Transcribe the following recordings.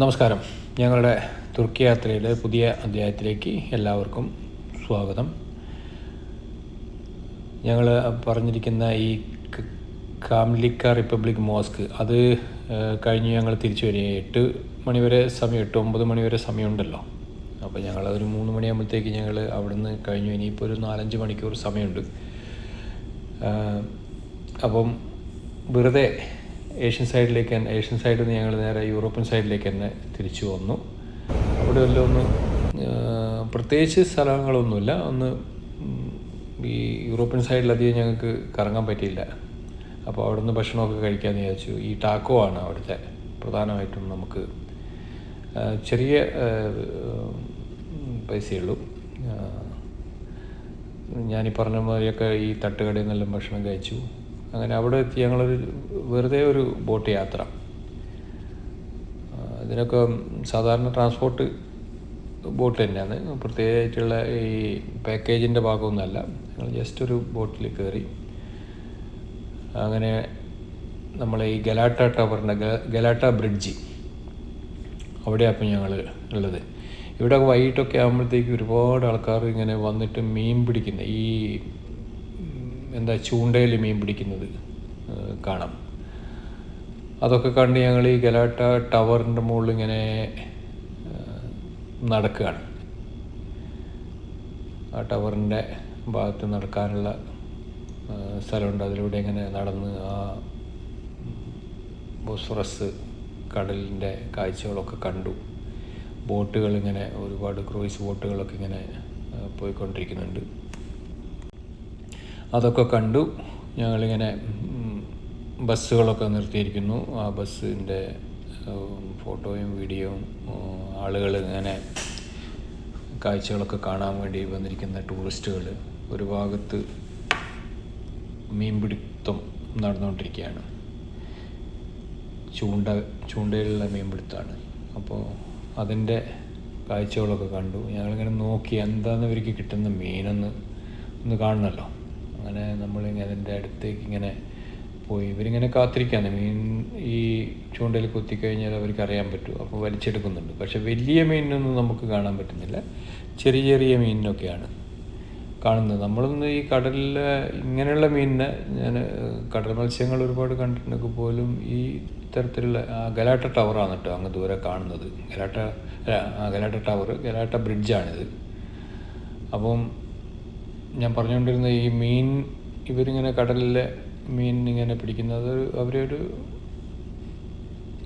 നമസ്കാരം. ഞങ്ങളുടെ തുർക്കി യാത്രയുടെ പുതിയ അധ്യായത്തിലേക്ക് എല്ലാവർക്കും സ്വാഗതം. ഞങ്ങൾ പറഞ്ഞിരിക്കുന്ന ഈ കാംലിക്ക റിപ്പബ്ലിക് മോസ്ക് അത് കഴിഞ്ഞ് ഞങ്ങൾ തിരിച്ചു വരിക. എട്ട് മണിവരെ സമയം എട്ട് ഒമ്പത് മണിവരെ സമയമുണ്ടല്ലോ അപ്പോൾ ഞങ്ങൾ ഒരു മൂന്ന് മണിയാകുമ്പോഴത്തേക്ക് ഞങ്ങൾ അവിടുന്ന് കഴിഞ്ഞു. ഇനിയിപ്പോൾ ഒരു നാലഞ്ച് മണിക്കൂർ സമയമുണ്ട്. അപ്പം വെറുതെ ഏഷ്യൻ സൈഡിലേക്ക് തന്നെ ഏഷ്യൻ സൈഡിൽ നിന്ന് ഞങ്ങൾ നേരെ യൂറോപ്യൻ സൈഡിലേക്ക് തന്നെ തിരിച്ചു വന്നു. അവിടെ വല്ല ഒന്ന് പ്രത്യേകിച്ച് സ്ഥലങ്ങളൊന്നുമില്ല. ഒന്ന് ഈ യൂറോപ്യൻ സൈഡിലധികം ഞങ്ങൾക്ക് കറങ്ങാൻ പറ്റിയില്ല. അപ്പോൾ അവിടെ നിന്ന് ഭക്ഷണമൊക്കെ കഴിക്കാമെന്ന് വിചാരിച്ചു. ഈ ടാക്കോ ആണ് അവിടുത്തെ പ്രധാനമായിട്ടും നമുക്ക് ചെറിയ പൈസയുള്ളൂ. ഞാനീ പറഞ്ഞ മാതിരിയൊക്കെ ഈ തട്ടുകടയിൽ നിന്നെല്ലാം ഭക്ഷണം കഴിച്ചു. അങ്ങനെ അവിടെ എത്തി. ഞങ്ങളൊരു വെറുതെ ഒരു ബോട്ട് യാത്ര. ഇതിനൊക്കെ സാധാരണ ട്രാൻസ്പോർട്ട് ബോട്ട് തന്നെയാണ്. പ്രത്യേകമായിട്ടുള്ള ഈ പാക്കേജിന്റെ ഭാഗമൊന്നുമല്ല. ഞങ്ങൾ ജസ്റ്റ് ഒരു ബോട്ടിൽ കയറി. അങ്ങനെ നമ്മൾ ഈ ഗലാട്ട ടവറിന്റെ ഗലാട്ട ബ്രിഡ്ജ്. അവിടെയാണ് ഞങ്ങൾ ഉള്ളത്. ഇവിടെ വൈകിട്ടൊക്കെ ആകുമ്പോഴത്തേക്ക് ഒരുപാട് ആൾക്കാർ ഇങ്ങനെ വന്നിട്ട് മീൻ പിടിക്കുന്ന ഈ എന്താ ചൂണ്ടയിൽ മീൻ പിടിക്കുന്നത് കാണാം. അതൊക്കെ കണ്ട് ഞങ്ങൾ ഈ ഗലാട്ട ടവറിന്റെ മുകളിൽ ഇങ്ങനെ നടക്കുകയാണ്. ആ ടവറിന്റെ ഭാഗത്ത് നടക്കാനുള്ള സ്ഥലമുണ്ട്. അതിലൂടെ ഇങ്ങനെ നടന്ന് ആ ബോസ്ഫറസ് കടലിന്റെ കാഴ്ചകളൊക്കെ കണ്ടു. ബോട്ടുകൾ ഇങ്ങനെ ഒരുപാട് ക്രൂയിസ് ബോട്ടുകളൊക്കെ ഇങ്ങനെ പോയിക്കൊണ്ടിരിക്കുന്നുണ്ട്. അതൊക്കെ കണ്ടു. ഞങ്ങളിങ്ങനെ ബസ്സുകളൊക്കെ നിർത്തിയിരിക്കുന്നു. ആ ബസ്സിന്റെ ഫോട്ടോയും വീഡിയോയും ആളുകൾ ഇങ്ങനെ കാഴ്ചകളൊക്കെ കാണാൻ വേണ്ടി വന്നിരിക്കുന്ന ടൂറിസ്റ്റുകൾ ഒരു ഭാഗത്ത് മീൻപിടുത്തം നടന്നുകൊണ്ടിരിക്കുകയാണ്. ചൂണ്ട ചൂണ്ടയിലുള്ള മീൻപിടുത്തമാണ്. അപ്പോൾ അതിന്റെ കാഴ്ചകളൊക്കെ കണ്ടു. ഞങ്ങളിങ്ങനെ നോക്കി എന്താണെന്ന് ഇവർക്ക് കിട്ടുന്ന മീനെന്ന് ഒന്ന് കാണണമല്ലോ. അങ്ങനെ നമ്മളിങ്ങനെ അതിന്റെ അടുത്തേക്ക് ഇങ്ങനെ പോയി. ഇവരിങ്ങനെ കാത്തിരിക്കുകയാണ് മീൻ ഈ ചൂണ്ടയിൽ കുത്തിക്കഴിഞ്ഞാൽ അവർക്ക് അറിയാൻ പറ്റും. അപ്പോൾ വലിച്ചെടുക്കുന്നുണ്ട്. പക്ഷേ വലിയ മീനിനൊന്നും നമുക്ക് കാണാൻ പറ്റുന്നില്ല. ചെറിയ ചെറിയ മീനിനൊക്കെയാണ് കാണുന്നത്. നമ്മളൊന്ന് ഈ കടലിൽ ഇങ്ങനെയുള്ള മീനിനെ ഞാൻ കടൽ മത്സ്യങ്ങൾ ഒരുപാട് കണ്ടിട്ടുണ്ടെങ്കിൽ പോലും ഈ തരത്തിലുള്ള ഗലാട്ട ടവറാണ് കേട്ടോ അങ്ങ് ദൂരെ കാണുന്നത്. ഗലാട്ട ഗലാട്ട ടവർ ഗലാട്ട ബ്രിഡ്ജാണിത്. അപ്പം ഞാൻ പറഞ്ഞുകൊണ്ടിരുന്ന ഈ മീൻ ഇവരിങ്ങനെ കടലിലെ മീൻ ഇങ്ങനെ പിടിക്കുന്നത് അവരൊരു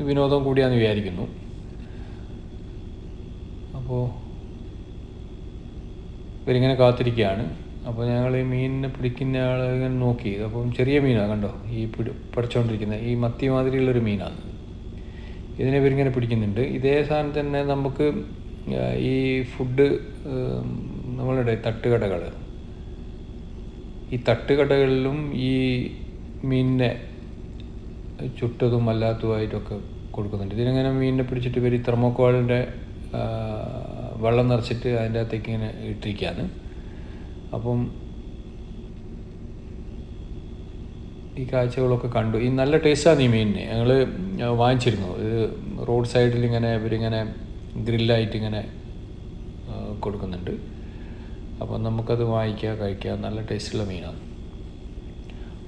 വിനോദം കൂടിയാന്ന് വിചാരിക്കുന്നു. അപ്പോൾ ഇവരിങ്ങനെ കാത്തിരിക്കുകയാണ്. അപ്പോൾ ഞങ്ങൾ ഈ മീനിനെ പിടിക്കുന്ന ആളെ ഇങ്ങനെ നോക്കി. അപ്പം ചെറിയ മീനാണ് കണ്ടോ? ഈ പിടി പിടിച്ചുകൊണ്ടിരിക്കുന്ന ഈ മത്തി മാതിരിയുള്ളൊരു മീനാണ് ഇതിനെ ഇവരിങ്ങനെ പിടിക്കുന്നുണ്ട്. ഇതേ സാധനം തന്നെ നമുക്ക് ഈ ഫുഡ് നമ്മളുടെ തട്ടുകടകൾ ഈ തട്ടുകടകളിലും ഈ മീനിനെ ചുട്ടതും അല്ലാത്തതുമായിട്ടൊക്കെ കൊടുക്കുന്നുണ്ട്. ഇതിനിങ്ങനെ മീനിനെ പിടിച്ചിട്ട് ഇവർ ഈ തെർമോക്കോളിന്റെ വെള്ളം നിറച്ചിട്ട് അതിന്റെ അകത്തേക്ക് ഇങ്ങനെ ഇട്ടിരിക്കുകയാണ്. അപ്പം ഈ കാഴ്ചകളൊക്കെ കണ്ടു. ഈ നല്ല ടേസ്റ്റാണ് ഈ മീനിനെ. ഞങ്ങൾ വാങ്ങിച്ചിരുന്നു. ഇത് റോഡ് സൈഡിൽ ഇങ്ങനെ ഇവരിങ്ങനെ ഗ്രില്ലായിട്ട് ഇങ്ങനെ ആ, കൊടുക്കുന്നുണ്ട്. അപ്പം നമുക്കത് വാങ്ങിക്കുക കഴിക്കുക നല്ല ടേസ്റ്റുള്ള മീനാണ്.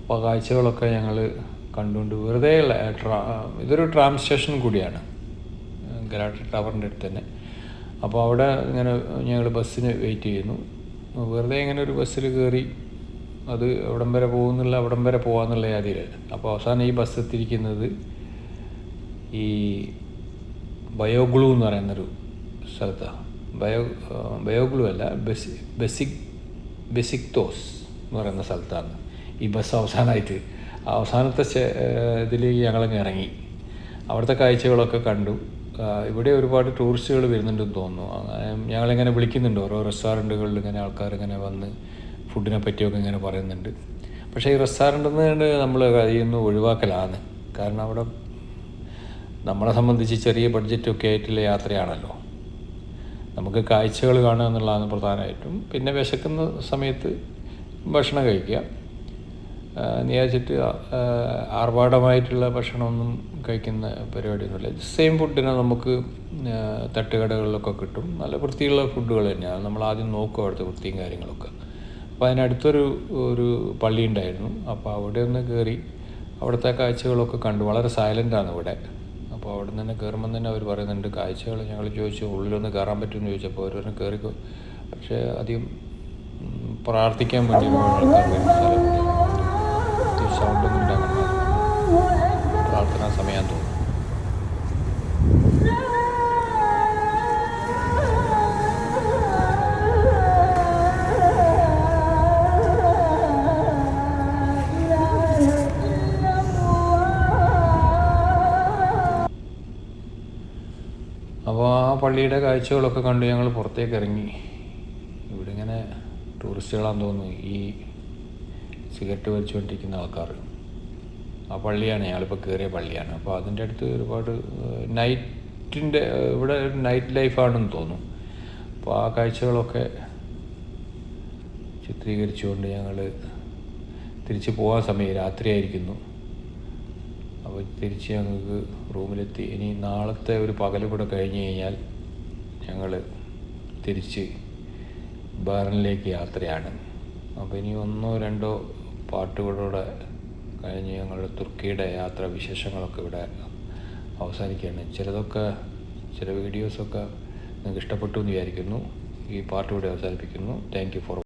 അപ്പോൾ കാഴ്ചകളൊക്കെ ഞങ്ങൾ കണ്ടുകൊണ്ട് വെറുതെ ഉള്ള ഇതൊരു ട്രാം സ്റ്റേഷൻ കൂടിയാണ്. ഗലാട്ട ടവറിന്റെ അടുത്ത് തന്നെ. അപ്പോൾ അവിടെ ഇങ്ങനെ ഞങ്ങൾ ബസ്സിന് വെയിറ്റ് ചെയ്യുന്നു. വെറുതെ ഇങ്ങനെ ഒരു ബസ്സിൽ കയറി അത് എവിടം വരെ പോകുന്നില്ല അവിടം വരെ പോകാന്നുള്ള യാതിര അപ്പോൾ അവസാനം ഈ ബസ് എത്തിയിരിക്കുന്നത് ഈ ബയോഗ്ലൂ എന്ന് പറയുന്നൊരു സ്ഥലത്താണ് ബയോ ബയോഗ്ലൂ അല്ല ബെസി ബെസിക് ബെസിക്തോസ് എന്ന് പറയുന്ന സ്ഥലത്താണ്. ഈ ബസ് അവസാനമായിട്ട് അവസാനത്തെ ഇതിലേക്ക് ഞങ്ങളങ്ങ് ഇറങ്ങി. അവിടുത്തെ കാഴ്ചകളൊക്കെ കണ്ടു. ഇവിടെ ഒരുപാട് ടൂറിസ്റ്റുകൾ വരുന്നുണ്ടെന്ന് തോന്നുന്നു. ഞങ്ങളിങ്ങനെ വിളിക്കുന്നുണ്ട്. ഓരോ റെസ്റ്റോറന്റുകളിൽ ഇങ്ങനെ ആൾക്കാർ ഇങ്ങനെ വന്ന് ഫുഡിനെ പറ്റിയൊക്കെ ഇങ്ങനെ പറയുന്നുണ്ട്. പക്ഷേ ഈ റെസ്റ്റോറന്റിൽ നിന്ന് നമ്മൾ നിന്ന് ഒഴിവാക്കലാണ്. കാരണം അവിടെ നമ്മളെ സംബന്ധിച്ച് ചെറിയ ബഡ്ജറ്റൊക്കെ ആയിട്ടുള്ള യാത്രയാണല്ലോ. നമുക്ക് കാഴ്ചകൾ കാണുക എന്നുള്ളതാണ് പ്രധാനമായിട്ടും. പിന്നെ വിശക്കുന്ന സമയത്ത് ഭക്ഷണം കഴിക്കുക. നിയാച്ചിട്ട് ആർഭാടമായിട്ടുള്ള ഭക്ഷണമൊന്നും കഴിക്കുന്ന പരിപാടിയൊന്നുമില്ല. സെയിം ഫുഡിനെ നമുക്ക് തട്ടുകടകളിലൊക്കെ കിട്ടും. നല്ല വൃത്തിയുള്ള ഫുഡുകൾ തന്നെയാണ്. നമ്മൾ ആദ്യം നോക്കും അവിടുത്തെ വൃത്തിയും കാര്യങ്ങളൊക്കെ. അപ്പോൾ അതിനടുത്തൊരു ഒരു പള്ളി ഉണ്ടായിരുന്നു. അപ്പോൾ അവിടെ ഒന്ന് കയറി അവിടുത്തെ കാഴ്ചകളൊക്കെ കണ്ടു. വളരെ സൈലന്റാണ് ഇവിടെ. അപ്പോൾ അവിടെ നിന്ന് തന്നെ കയറുമ്പോൾ തന്നെ അവർ പറയുന്നുണ്ട് കാഴ്ചകൾ ഞങ്ങൾ ചോദിച്ചു ഉള്ളിലൊന്ന് കയറാൻ പറ്റുമെന്ന് ചോദിച്ചപ്പോൾ പറഞ്ഞു കയറിക്കോ. പക്ഷേ അധികം പ്രാർത്ഥിക്കാൻ വേണ്ടി ആൾക്കാർ വരുന്ന സ്ഥലമുണ്ട് സൗണ്ടൊന്നും ഉണ്ടാകുന്ന പ്രാർത്ഥനാ സമയം തോന്നുന്നു. ആ പള്ളിയുടെ കാഴ്ചകളൊക്കെ കണ്ട് ഞങ്ങൾ പുറത്തേക്ക് ഇറങ്ങി. ഇവിടെ ഇങ്ങനെ ടൂറിസ്റ്റുകളാന്ന് തോന്നുന്നു ഈ സിഗരറ്റ് വലിച്ചുകൊണ്ടിരിക്കുന്ന ആൾക്കാർ. ആ പള്ളിയാണ് ഞങ്ങളിപ്പോൾ കയറിയ പള്ളിയാണ്. അപ്പോൾ അതിന്റെ അടുത്ത് ഒരുപാട് നൈറ്റിന്റെ ഇവിടെ ഒരു നൈറ്റ് ലൈഫാണെന്ന് തോന്നുന്നു. അപ്പോൾ ആ കാഴ്ചകളൊക്കെ ചിത്രീകരിച്ചുകൊണ്ട് ഞങ്ങൾ തിരിച്ച് പോകാൻ സമയം രാത്രിയായിരിക്കുന്നു. അപ്പോൾ തിരിച്ച് ഞങ്ങൾക്ക് റൂമിലെത്തി. ഇനി നാളത്തെ ഒരു പകൽ കൂടെ കഴിഞ്ഞ് കഴിഞ്ഞാൽ ഞങ്ങൾ തിരിച്ച് ബാറിനിലേക്ക് യാത്രയാണ്. അപ്പോൾ ഇനി ഒന്നോ രണ്ടോ പാട്ടുകളോടെ കഴിഞ്ഞ് ഞങ്ങളുടെ തുർക്കിയുടെ യാത്ര വിശേഷങ്ങളൊക്കെ ഇവിടെ അവസാനിക്കുകയാണ്. ചിലതൊക്കെ ചില വീഡിയോസൊക്കെ നിങ്ങൾക്ക് ഇഷ്ടപ്പെട്ടു എന്ന് വിചാരിക്കുന്നു. ഈ പാർട്ട് അവസാനിപ്പിക്കുന്നു. Thank you for